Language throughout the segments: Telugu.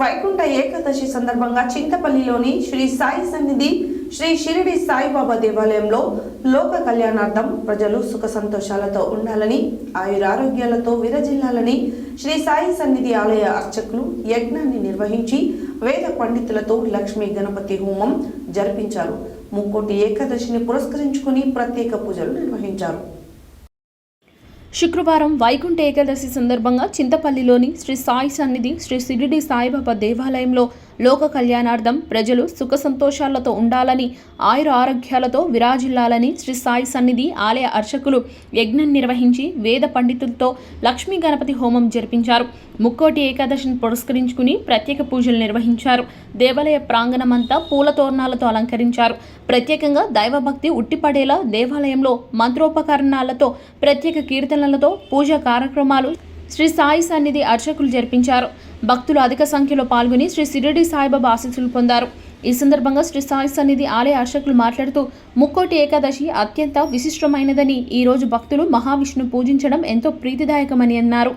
వైకుంఠ ఏకాదశి సందర్భంగా చింతపల్లిలోని శ్రీ సాయి సన్నిధి శ్రీ షిరిడి సాయిబాబా దేవాలయంలో లోక కళ్యాణార్థం ప్రజలు సుఖ సంతోషాలతో ఉండాలని ఆయురారోగ్యాలతో విరజిల్లాలని శ్రీ సాయి సన్నిధి ఆలయ అర్చకులు యజ్ఞాన్ని నిర్వహించి వేద పండితులతో లక్ష్మీ గణపతి హోమం జరిపించారు. ముక్కోటి ఏకాదశిని పురస్కరించుకుని ప్రత్యేక పూజలు నిర్వహించారు. శుక్రవారం వైకుంఠ ఏకాదశి సందర్భంగా చింతపల్లిలోని శ్రీ సాయి సన్నిధి శ్రీ సిరిడి సాయిబాబా దేవాలయంలో లోక కళ్యాణార్థం ప్రజలు సుఖ సంతోషాలతో ఉండాలని ఆయుర ఆరోగ్యాలతో విరాజిల్లాలని శ్రీ సాయి సన్నిధి ఆలయ అర్చకులు యజ్ఞం నిర్వహించి వేద పండితులతో లక్ష్మీ గణపతి హోమం జరిపించారు. ముక్కోటి ఏకాదశిని పురస్కరించుకుని ప్రత్యేక పూజలు నిర్వహించారు. దేవాలయ ప్రాంగణమంతా పూల తోరణాలతో అలంకరించారు. ప్రత్యేకంగా దైవభక్తి ఉట్టిపడేలా దేవాలయంలో మంత్రోపకరణాలతో ప్రత్యేక కీర్తనలతో పూజా కార్యక్రమాలు శ్రీ సాయి సన్నిధి అర్చకులు జరిపించారు. భక్తులు అధిక సంఖ్యలో పాల్గొని శ్రీ సిరిడి సాయిబాబా ఆశీస్సులు పొందారు. ఈ సందర్భంగా శ్రీ సాయి సన్నిధి ఆలయ అర్చకులు మాట్లాడుతూ ముక్కోటి ఏకాదశి అత్యంత విశిష్టమైనదని ఈ రోజు భక్తులు మహావిష్ణు పూజించడం ఎంతో ప్రీతిదాయకమని అన్నారు.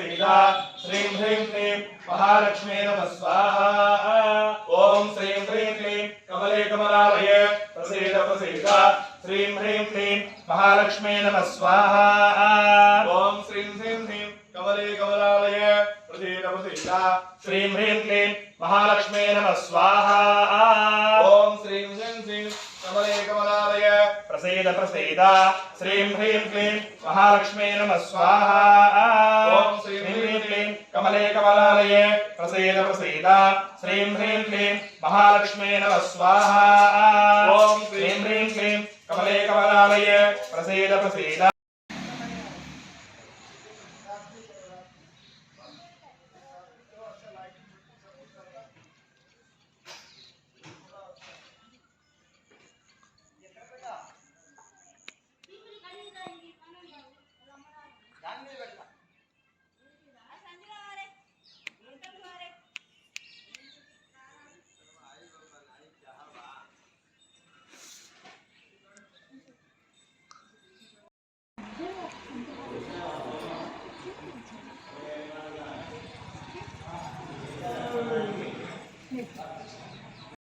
श्रीदा श्रीं ह्रीं क्लीं महालक्ष्मी नमः स्वाहा ॐ श्रीं ह्रीं क्लीं कमले कमलालये प्रसीद प्रसीद श्रीं ह्रीं क्लीं महालक्ष्मी नमः स्वाहा ॐ श्रीं ह्रीं क्लीं कमले कमलालये प्रसीद प्रसीद श्रीं ह्रीं क्लीं महालक्ष्मी नमः स्वाहा ప్రసీద ప్రసీద శ్రీం హ్రీం క్లీం మహాలక్ష్మీ నమ స్వాహా. ఓం శ్రీం హ్రీం క్లీం కమలే కమలాలయే ప్రసీద ప్రసీద శ్రీం హ్రీం క్లీం మహాలక్ష్మీ నమ స్వాహా. శ్రీం హ్రీం క్లీం కమలే కమలాలయే ప్రసీద ప్రసీద